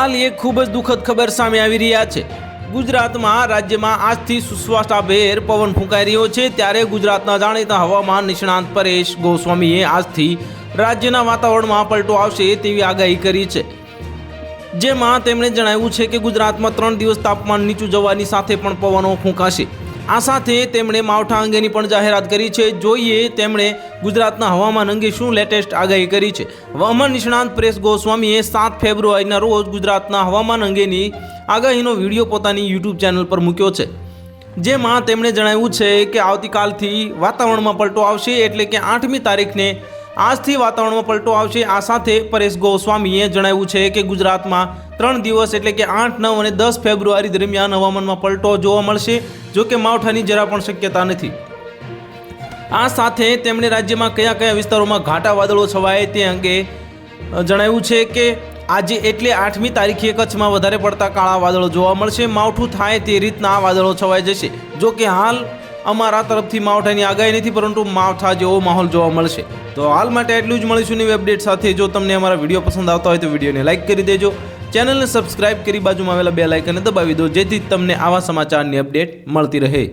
હાલ એક ખૂબ જ દુઃખદ ખબર સામે આવી રહ્યા છે. ગુજરાતમાં રાજ્યમાં આજથી સુશ્વાસાભેર પવન ફૂંકાઈ રહ્યો છે. ત્યારે ગુજરાતના જાણીતા હવામાન નિષ્ણાંત પરેશ ગોસ્વામીએ આજથી રાજ્યના વાતાવરણમાં પલટો આવશે તેવી આગાહી કરી છે. જેમાં તેમણે જણાવ્યું છે કે ગુજરાતમાં ત્રણ દિવસ તાપમાન નીચું જવાની સાથે પણ પવનો ફૂંકાશે. આ સાથે તેમણે માવઠા અંગેની પણ જાહેરાત કરી છે. જોઈએ તેમણે ગુજરાતના હવામાન અંગે શું લેટેસ્ટ આગાહી કરી છે. હવામાન નિષ્ણાંત પ્રેસ ગોસ્વામીએ સાત ફેબ્રુઆરીના રોજ ગુજરાતના હવામાન અંગેની આગાહીનો વીડિયો પોતાની યુટ્યુબ ચેનલ પર મૂક્યો છે. જેમાં તેમણે જણાવ્યું છે કે આવતીકાલથી વાતાવરણમાં પલટો આવશે એટલે કે આઠમી તારીખને આજથી વાતાવરણમાં પલટો આવશે. આ સાથે પરેશ ગોસ્વામીએ જણાવ્યું છે કે ગુજરાતમાં ત્રણ દિવસ એટલે કે આઠ, નવ અને દસ ફેબ્રુઆરી દરમિયાન હવામાનમાં પલટો જોવા મળશે, જો કે માવઠાની જરા પણ શક્યતા નથી. આ સાથે તેમણે રાજ્યમાં કયા કયા વિસ્તારોમાં ઘાટા વાદળો છવાય તે અંગે જણાવ્યું છે કે આજે એટલે આઠમી તારીખે કચ્છમાં વધારે પડતા કાળા વાદળો જોવા મળશે. માવઠું થાય તે રીતના આ વાદળો છવાઈ જશે. જો કે હાલ અમારા તરફથી માવઠાની આગાહી નથી, પરંતુ માવઠા જેવો માહોલ જોવા મળશે. તો હાલ માટે એટલું જ મળીશું નવી અપડેટ સાથે. જો તમને અમારા વીડિયો પસંદ આવતા હોય તો વિડીયોને લાઇક કરી દેજો. ચેનલને સબસ્ક્રાઇબ કરી બાજુમાં આવેલા બે લાઇકને દબાવી દો, જેથી તમને આવા સમાચારની અપડેટ મળતી રહે.